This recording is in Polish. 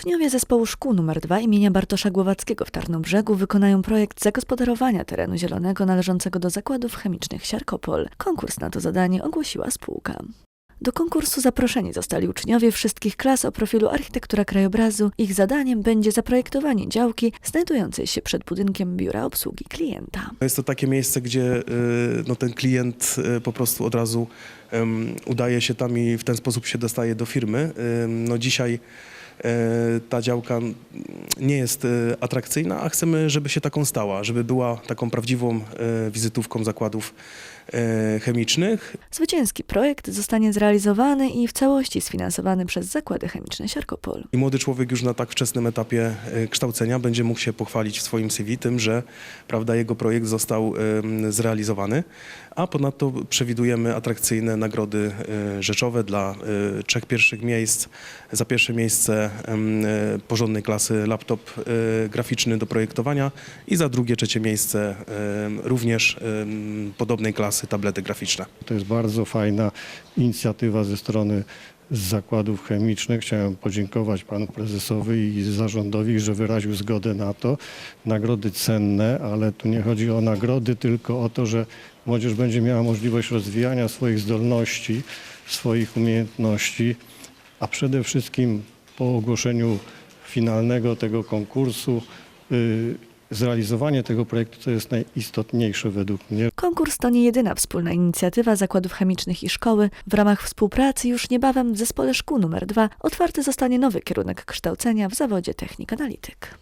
Uczniowie zespołu szkół nr 2 imienia Bartosza Głowackiego w Tarnobrzegu wykonają projekt zagospodarowania terenu zielonego należącego do zakładów chemicznych Siarkopol. Konkurs na to zadanie ogłosiła spółka. Do konkursu zaproszeni zostali uczniowie wszystkich klas o profilu architektura krajobrazu. Ich zadaniem będzie zaprojektowanie działki znajdującej się przed budynkiem biura obsługi klienta. Jest to takie miejsce, gdzie y, no, ten klient y, po prostu od razu ym, udaje się tam i w ten sposób się dostaje do firmy. Ym, No dzisiaj ta działka nie jest y, atrakcyjna, a chcemy, żeby się taką stała, żeby była taką prawdziwą y, wizytówką zakładów chemicznych. Zwycięski projekt zostanie zrealizowany i w całości sfinansowany przez zakłady chemiczne Siarkopol. I młody człowiek już na tak wczesnym etapie e, kształcenia będzie mógł się pochwalić w swoim CV tym, że prawda, jego projekt został zrealizowany, a ponadto przewidujemy atrakcyjne nagrody e, rzeczowe dla e, trzech pierwszych miejsc. Za pierwsze miejsce e, porządnej klasy laptop e, graficzny do projektowania i za drugie, trzecie miejsce em, również podobnej klasy tablety graficzne. To jest bardzo fajna inicjatywa ze strony zakładów chemicznych. Chciałem podziękować panu prezesowi i zarządowi, że wyraził zgodę na to. Nagrody cenne, ale tu nie chodzi o nagrody, tylko o to, że młodzież będzie miała możliwość rozwijania swoich zdolności, swoich umiejętności, a przede wszystkim po ogłoszeniu finalnego tego konkursu y, zrealizowanie tego projektu to jest najistotniejsze według mnie. Konkurs to nie jedyna wspólna inicjatywa zakładów chemicznych i szkoły. W ramach współpracy już niebawem w zespole szkół nr 2 otwarty zostanie nowy kierunek kształcenia w zawodzie technik analityk.